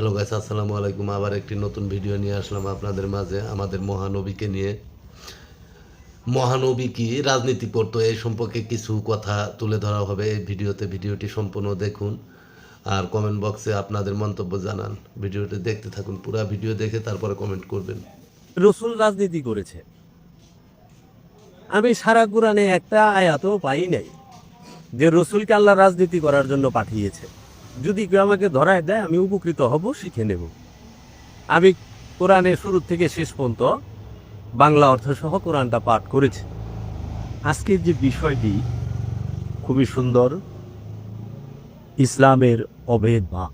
Hello guys আসসালামু আলাইকুম। আবার একটি নতুন ভিডিও নিয়ে আসলাম আপনাদের মাঝে, আমাদের মহানবীকে নিয়ে। মহানবী কি? রাজনীতি করতো, এই সম্পর্কে কিছু কথা তুলে ধরা হবে এই ভিডিওতে ভিডিওটি সম্পূর্ণ দেখুন আর কমেন্ট বক্সে আপনাদের মন্তব্য জানান। ভিডিওটি দেখতে থাকুন, পুরো ভিডিও দেখে তারপরে কমেন্ট করবেন। রসুল রাজনীতি করেছে। আমি সারা কোরআনে একটা আয়াতও পাই নাই যে রসুলকে আল্লাহ রাজনীতি করার জন্য পাঠিয়েছে। যদি কেউ আমাকে ধরায় দেয় আমি উপকৃত হব শিখে নেব। আমি কোরআনের শুরু থেকে শেষ পর্যন্ত বাংলা অর্থ সহ কোরআনটা পাঠ করেছি। আজকের যে বিষয়টি খুবই সুন্দর ইসলামের অভেদ ভাব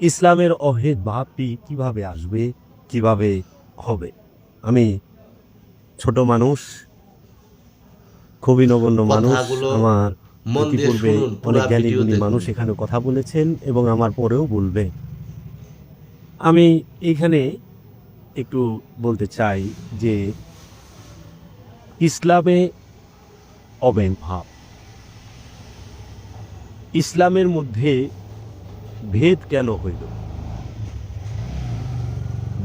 ইসলামের অভেদ ভাবটি কীভাবে আসবে কীভাবে হবে? আমি ছোট মানুষ খুবই নগণ্য মানুষ আমার ইতিপূর্বে অনেক মানুষ এখানে কথা বলেছেন এবং আমার পরেও বলবে। আমি এখানে একটু বলতে চাই যে ইসলামে অবেন ভাব ইসলামের মধ্যে ভেদ কেন হইল?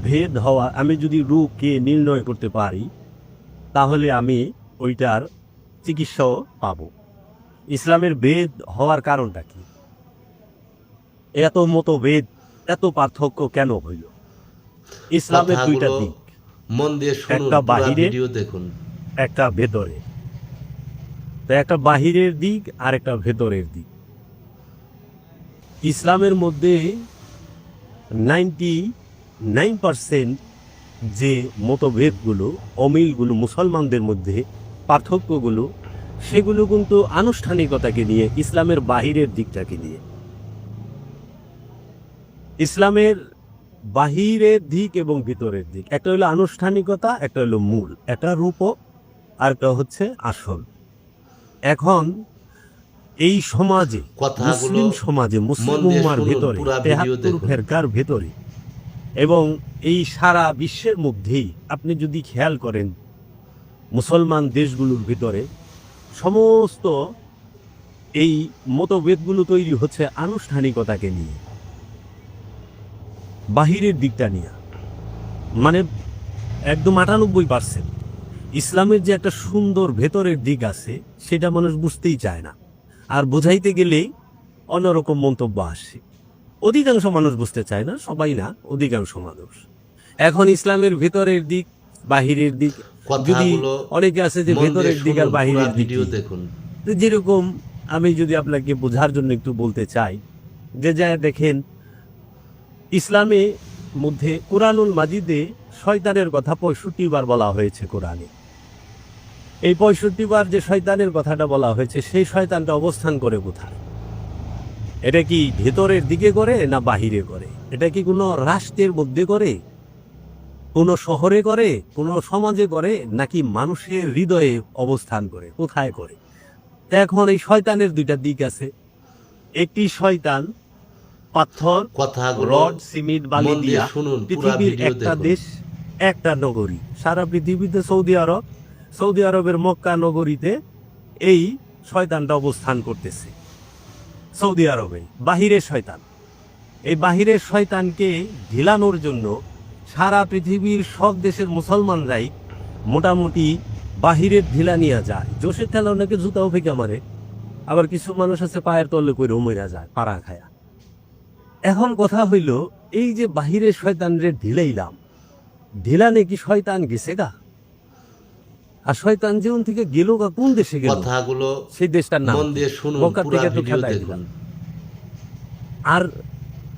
ভেদ হওয়া আমি যদি রোগকে নির্ণয় করতে পারি তাহলে আমি ওইটার চিকিৎসাও পাবো। ইসলামের বেদ হওয়ার কারণটা কি? এত মতো ভেদ এত পার্থক্য কেন হইল? ইসলামের দুইটা দিক। মন দিয়ে একটা বাহিরে, দেখুন। একটা ভেতরে। তো একটা বাহিরের দিক আর একটা ভেতরের দিক। ইসলামের মধ্যে নাইনটি নাইন পার্সেন্ট যে মতভেদগুলো অমিলগুলো মুসলমানদের মধ্যে পার্থক্যগুলো সেগুলো কিন্তু আনুষ্ঠানিকতাকে নিয়ে ইসলামের বাহিরের দিকটাকে নিয়ে। ইসলামের বাহিরের দিক এবং ভিতরের দিক। একটা হলো আনুষ্ঠানিকতা একটা হলো মূল। একটা রূপক আর একটা হচ্ছে আসল। এখন এই সমাজে মুসলিম সমাজে মুসলিম দিয়ে উম্মার শুনুন, ভেতরে তেহাত্তর ফেরকার ভেতরে এবং এই সারা বিশ্বের মধ্যেই আপনি যদি খেয়াল করেন মুসলমান দেশগুলোর ভিতরে সমস্ত এই মতভেদগুলো তৈরি হচ্ছে আনুষ্ঠানিকতাকে নিয়ে। বাহিরের দিকটা নিয়ে। মানে একদম আটানব্বই পার্সেন্ট। ইসলামের যে একটা সুন্দর ভেতরের দিক আছে, সেটা মানুষ বুঝতেই চায় না। আর বোঝাইতে গেলেই অন্যরকম মন্তব্য আসে। অধিকাংশ মানুষ বুঝতে চায় না, সবাই না, অধিকাংশ মানুষ। এখন ইসলামের ভেতরের দিক, বাহিরের দিক যদি অনেকে আছে যে ভেতরের দিক আর বাহিরের দিক। দেখুন। যেরকম আমি যদি আপনাকে বোঝার জন্য একটু বলতে চাই যে যা দেখেন ইসলামে মধ্যে কোরআনুল মাজিদে শয়তানের কথা পঁয়ষট্টি বার বলা হয়েছে কোরআনে। এই পঁয়ষট্টি বার যে শয়তানের কথাটা বলা হয়েছে সেই শয়তানটা অবস্থান করে কোথায়? এটা কি ভেতরের দিকে করে না বাহিরে করে? এটা কি কোনো রাষ্ট্রের মধ্যে করে? কোনো শহরে করে কোনো সমাজে করে নাকি মানুষের হৃদয়ে অবস্থান করে কোথায় করে? এখন এই শয়তানের দুইটা দিক আছে। একটি শয়তান পাথর কথা রড সিমেন্ট বালি দিয়ে পৃথিবীর একটা দেশ একটা নগরী। সারা পৃথিবীতে সৌদি আরব সৌদি আরবের মক্কা নগরীতে এই শয়তানটা অবস্থান করতেছে। সৌদি আরবে বাহিরের শয়তান। এই বাহিরের শয়তানকে ঢিলানোর জন্য সারা পৃথিবীর সব দেশের মুসলমানরাই মোটামুটি বাহিরের ঢিলা নিয়ে যায়। জোশের ঠেলা অনেকে জুতাও ফেঁকে মারে। আবার কিছু মানুষ আছে পায়ের তলে করে মরা যায় পাড়া খায়া। এখন কথা হইল এই যে বাহিরের শয়তানরে ঢিলাইলাম ঢিলানে কি শয়তান গেছে গা? আর শয়তান জীবন থেকে গেল গা কোন দেশে গেল? কথাগুলো সেই দেশটার নাম। মন দিয়ে শুনুন থেকে তো দিলাম। আর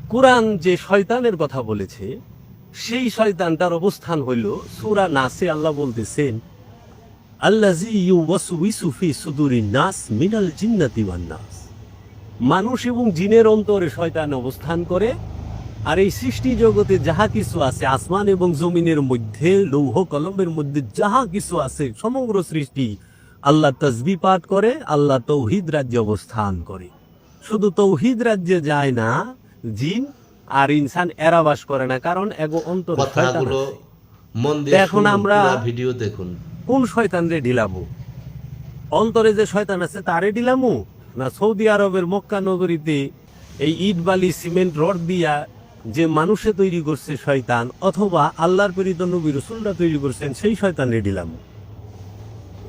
কোরআন যে শয়তানের কথা বলেছে সেই শয়তানটার অবস্থান হইল সুরা নাসে, আল্লাহ বলতেছেন আল্লাজি ইউওয়াসউইসু ফি সুদুরিন নাস মিনাল জিন্নাতি মানুষ এবং জিনের অন্তরে শয়তান অবস্থান করে, আর এই সৃষ্টি জগতে যাহা কিছু আছে, আসমান এবং জমিনের মধ্যে, লৌহ কলমের মধ্যে যাহা কিছু আছে, সমগ্র সৃষ্টি আল্লাহ তসবি পাঠ করে, আল্লাহ তৌহিদ রাজ্যে অবস্থান করে। শুধু তৌহিদ রাজ্যে যায় না, জিন আর ইনসান এরা বাস করে না কারণ এগো অন্তর কথাগুলো মন দিয়ে এখন আমরা- ভিডিও দেখুন। কোন শয়তান রে ঢিলাবো অন্তরে যে শয়তান আছে তারে ঢিলামু? না সৌদি আরবের মক্কা নগরীতে এই ইট বালি সিমেন্ট রড দিয়া যে মানুষে তৈরি করছে শয়তান অথবা আল্লাহর প্রেরিত নবী রসুলরা তৈরি করছেন সেই শয়তান দিলাম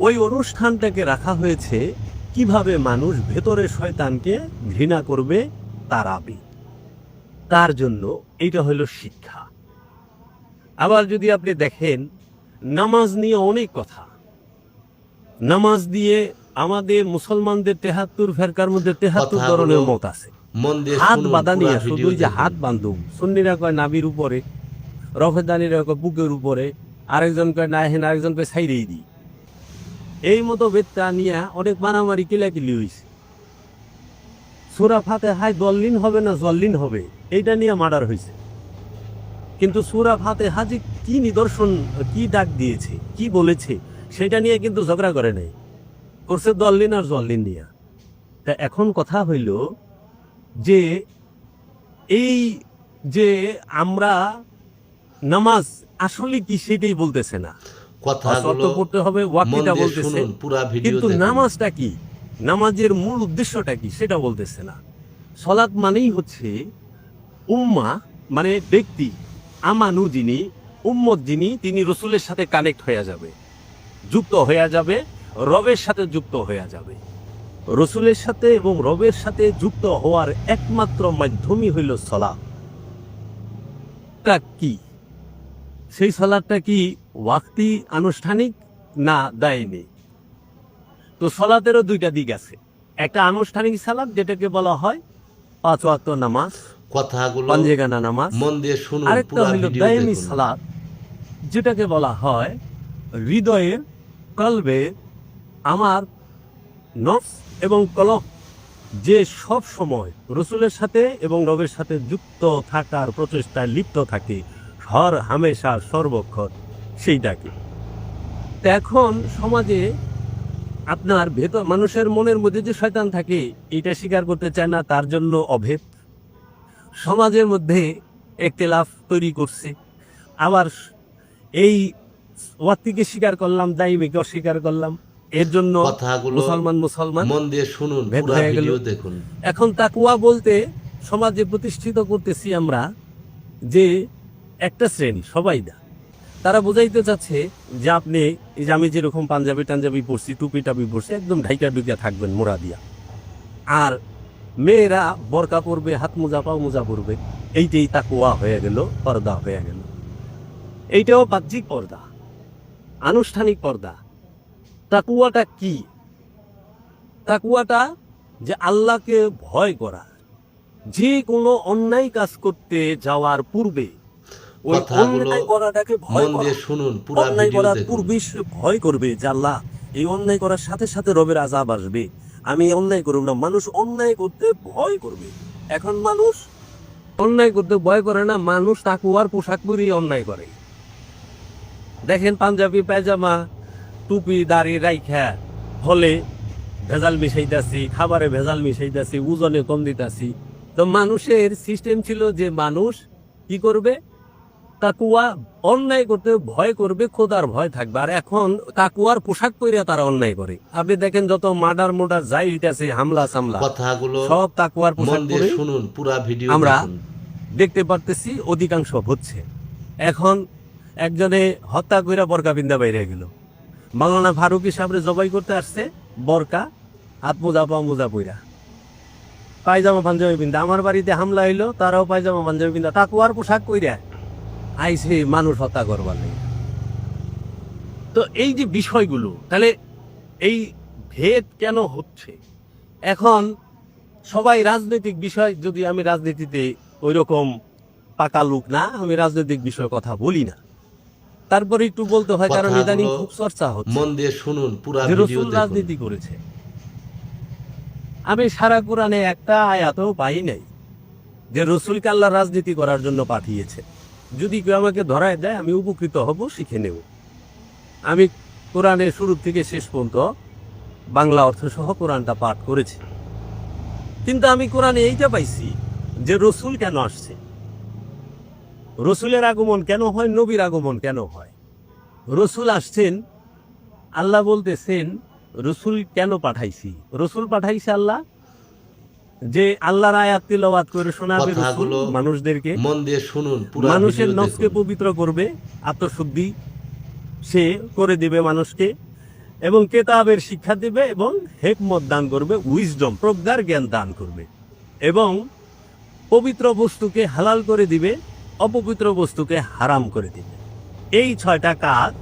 ওই অনুষ্ঠানটাকে রাখা হয়েছে কীভাবে মানুষ ভেতরে শয়তানকে ঘৃণা করবে তারাবে তার জন্য এটা হলো শিক্ষা। আবার যদি আপনি দেখেন নামাজ নিয়ে অনেক কথা। নামাজ দিয়ে আমাদের মুসলমানদের তেহাত্তর ফেরকার মধ্যে তেহাত্তর ধরনের মত আছে। হাত বাঁধা নিয়ে শুধু যে হাত বান্ধব সুন্নিরা কয় নাবির উপরে রফেদানিরা কয় বুকের উপরে আরেকজন কয় না হেন আরেকজন কয় সাইরেই দিই। এই মতো বেদটা নিয়ে অনেক মারামারি কিলাকিলি হয়েছে সুরা ফাতে হাই দল্লিন হবে না জল্লিন হবে? এইটা নিয়ে মার্ডার হয়েছে। কিন্তু সুরা ফাতে হাজি কি নিদর্শন কি ডাক দিয়েছে কি বলেছে সেটা নিয়ে কিন্তু ঝগড়া করে নাই। করছে দল্লিন আর জল্লিন নিয়ে। তা এখন কথা হইল যে এই যে আমরা নামাজ আসলে কি সেটাই বলতেছে না। শর্ত করতে হবে ওয়াকিটা বলতেছে। কিন্তু নামাজটা কি? নামাজের মূল উদ্দেশ্যটা কি সেটা বলতেছে না। সলাৎ মানেই হচ্ছে উম্মা মানে ব্যক্তি আমানু যিনি, উম্মত যিনি, তিনি রসুলের সাথে কানেক্ট হয়ে যাবে, যুক্ত হয়ে যাবে, রবের সাথে যুক্ত হয়ে যাবে। রসুলের সাথে এবং রবের সাথে যুক্ত হওয়ার একমাত্র মাধ্যমই হইল সলা তা কি? সেই সলাদটা কি ওয়াক্তি, আনুষ্ঠানিক, না দেয়নি তো সলাতেরও দুইটা দিক আছে। একটা আনুষ্ঠানিক সালাদ যেটাকে বলা হয় পাঁচ ওয়াক্ত নামাজ কথাগুলো পাঞ্জেগানা নামাজ। মন দিয়ে শুনুন আরেকটা ভিডিও দায়মি সালাদ যেটাকে বলা হয় হৃদয়ের কলবে আমার নফস এবং কলব যে সব সময় রসুলের সাথে এবং রবের সাথে যুক্ত থাকার প্রচেষ্টায় লিপ্ত থাকে হর হামেশা সর্বক্ষণ সেইটাকে। এখন সমাজে আপনার ভেতর মানুষের মনের মধ্যে যে শয়তান থাকে এটা স্বীকার করতে চায় না তার জন্য অভেদ। সমাজের মধ্যে একতেলাফ তৈরি করছে। আবার এই ওয়াক্তিকে স্বীকার করলাম দাইমিকে অস্বীকার করলাম এর জন্য মুসলমান মুসলমান মন দিয়ে শুনুন। দেখুন। এখন তাকুয়া বলতে সমাজে প্রতিষ্ঠিত করতেছি আমরা যে একটা শ্রেণি সবাই না তারা বোঝাইতে চাচ্ছে যে আপনি এই যে আমি যেরকম পাঞ্জাবি টাঞ্জাবি পরছি, টুপি টাপি পরছি, একদম ঢাইকা ডুকিয়া থাকবেন মোড়া দিয়া। আর মেয়েরা বরকা পরবে, হাত মোজা, পাও মোজা পরবে, এইটাই তাকুয়া হয়ে গেল, পর্দা হয়ে গেল। এইটাও বাহ্যিক পর্দা, আনুষ্ঠানিক পর্দা। তাকুয়াটা কি? তাকুয়াটা যে আল্লাহকে ভয় করা, যে কোনো অন্যায় কাজ করতে যাওয়ার পূর্বে কথাগুলো ভয় মন দিয়ে শুনুন পুরা অন্যায় ভিডিও করার দেখুন। পূর্বে ভয় করবে যে আল্লাহ এই অন্যায় করার সাথে সাথে রবের আজাব আসবে। আমি অন্যায় করব না মানুষ অন্যায় করতে ভয় করবে। এখন মানুষ অন্যায় করতে ভয় করে না মানুষ তাকুয়ার পোশাক পরেই অন্যায় করে। দেখেন পাঞ্জাবি পায়জামা টুপি দাড়ি রাইখা হলে ভেজাল মিশাইতাছি খাবারে ভেজাল মিশাইতাছি ওজনে কম দিতাছি। তো মানুষের সিস্টেম ছিল যে মানুষ কি করবে? তাকুয়া অন্যায় করতে ভয় করবে খোদার ভয় থাকবে। আর এখন তাকুয়ার পোশাক পরে তারা অন্যায় করে। আপনি দেখেন যত মার্ডার মোডার যাই হইতাছে হামলা সামলা কথাগুলো সব তাকুয়ার পোশাক পরে শুনুন পুরা ভিডিও আমরা দেখতে পারতেছি অধিকাংশ হচ্ছে। এখন একজনে হত্যা কইরা বরকা বিন্দা বাইরে গেল। মাওলানা ফারুকি সাহেবরে জবাই করতে আসছে বরকা হাত মোজা পা মোজা পইরা। পায়জামা পাঞ্জাবি বিন্দা আমার বাড়িতে হামলা হইল তারাও পায়জামা পাঞ্জাবি বিন্দা তাকুয়ার পোশাক কইরা আইসে মানুষ হত্যা করবার লাগে। তো এই যে বিষয়গুলো তাহলে এই ভেদ কেন হচ্ছে? এখন সবাই রাজনৈতিক বিষয় যদি আমি রাজনীতিতে ওই রকম পাকা লোক না আমি রাজনৈতিক বিষয়ে কথা বলি না। তারপরে একটু বলতে হয় কারণ ইদানিং খুব চর্চা হচ্ছে। মন দিয়ে শুনুন পুরা রসুল রাজনীতি করেছে। আমি সারা কোরআনে একটা আয়াতও পাই নাই যে রসুলকে আল্লাহ রাজনীতি করার জন্য পাঠিয়েছে। যদি কেউ আমাকে ধরায় দেয়, আমি উপকৃত হব, শিখে নেব। আমি কোরআনের শুরু থেকে শেষ পর্যন্ত বাংলা অর্থ সহ কোরআনটা পাঠ করেছি। কিন্তু আমি কোরআনে এইটা পাইছি যে রসুল কেন আসছে? রসুলের আগমন কেন হয়, নবীর আগমন কেন হয়? রসুল আসছেন, আল্লাহ বলতেছেন, রসুল কেন পাঠাইছি? রসুল পাঠাইছে আল্লাহ যে আল্লাহর আয়াত তিলাওয়াত করে শোনাবে মানুষদেরকে মন দিয়ে শুনুন মানুষের নফসকে পবিত্র করবে আত্মশুদ্ধি সে করে দিবে মানুষকে এবং কেতাবের শিক্ষা দিবে এবং হেকমত দান করবে উইজডম প্রজ্ঞার জ্ঞান দান করবে এবং পবিত্র বস্তুকে হালাল করে দিবে অপবিত্র বস্তুকে হারাম করে দিবে। এই ছয়টা কাজ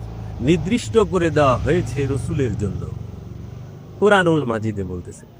নির্দিষ্ট করে দেওয়া হয়েছে রসুলের জন্য। কোরআনুল মাজিদে বলতেছে